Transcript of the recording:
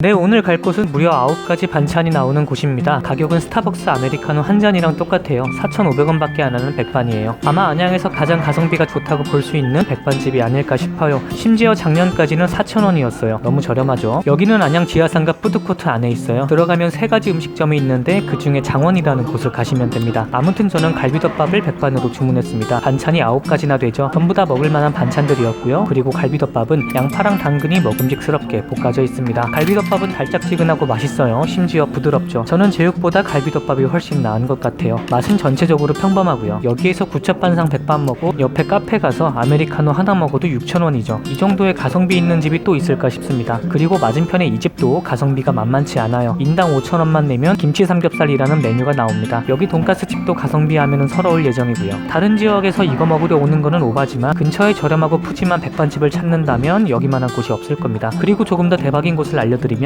네, 오늘 갈 곳은 무려 9가지 반찬이 나오는 곳입니다. 가격은 스타벅스 아메리카노 한 잔이랑 똑같아요. 4,500원 밖에 안 하는 백반이에요. 아마 안양에서 가장 가성비가 좋다고 볼 수 있는 백반집이 아닐까 싶어요. 심지어 작년까지는 4,000원이었어요. 너무 저렴하죠? 여기는 안양 지하상가 푸드코트 안에 있어요. 들어가면 세 가지 음식점이 있는데 그 중에 장원이라는 곳을 가시면 됩니다. 아무튼 저는 갈비덮밥을 백반으로 주문했습니다. 반찬이 9가지나 되죠. 전부 다 먹을 만한 반찬들이었고요. 그리고 갈비덮밥은 양파랑 당근이 먹음직스럽게 볶아져 있습니다. 갈비덮 밥은 달짝지근하고 맛있어요. 심지어 부드럽죠. 저는 제육보다 갈비덮밥이 훨씬 나은 것 같아요. 맛은 전체적으로 평범하고요. 여기에서 구첩반상 백반 먹고 옆에 카페 가서 아메리카노 하나 먹어도 6,000원이죠. 이 정도의 가성비 있는 집이 또 있을까 싶습니다. 그리고 맞은편에 이 집도 가성비가 만만치 않아요. 인당 5,000원만 내면 김치 삼겹살이라는 메뉴가 나옵니다. 여기 돈가스 집도 가성비 하면은 서러울 예정이고요. 다른 지역에서 이거 먹으려 오는 거는 오바지만 근처에 저렴하고 푸짐한 백반집을 찾는다면 여기만한 곳이 없을 겁니다. 그리고 조금 더 대박인 곳을 알려드릴게요.